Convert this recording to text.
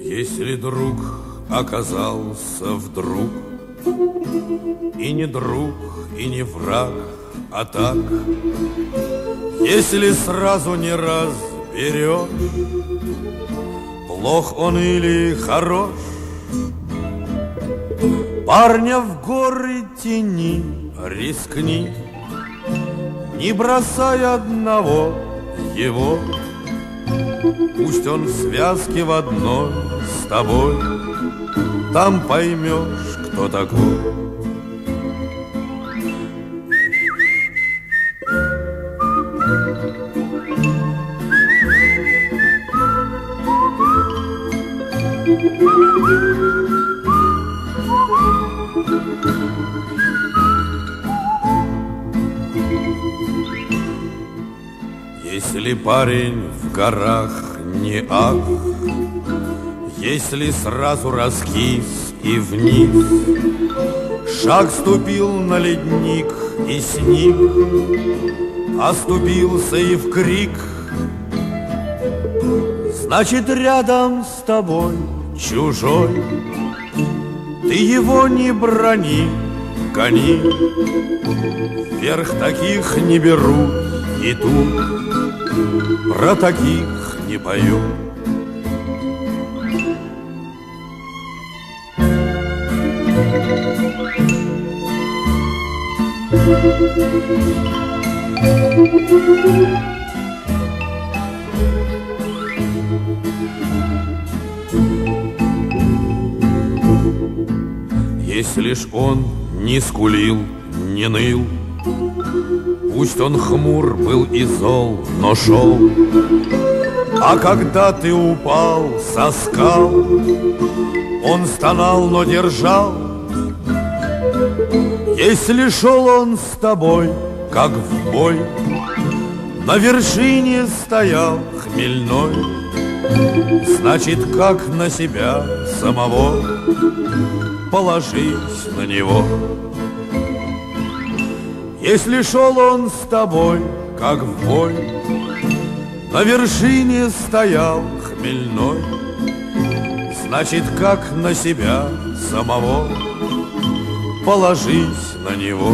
Если друг оказался вдруг И не друг, и не враг, а так Если сразу не разберешь Плох он или хорош Парня в горы тени рискни Не бросай одного его Пусть он в связке в одной с тобой Там поймешь, кто такой Если парень в горах не ах, Если сразу раскис и вниз, Шаг ступил на ледник и с ним Оступился и в крик, Значит, рядом с тобой чужой, Ты его не брони, гони, Вверх таких не берут и тут про таких не пою. Если ж он не скулил, не ныл, Пусть он хмур был и зол, но шел. А когда ты упал со скал, Он стонал, но держал. Если шел он с тобой, как в бой, На вершине стоял хмельной, Значит, как на себя самого Положись на него. Если шел он с тобой, как в бой, На вершине стоял хмельной, Значит, как на себя самого Положись на него.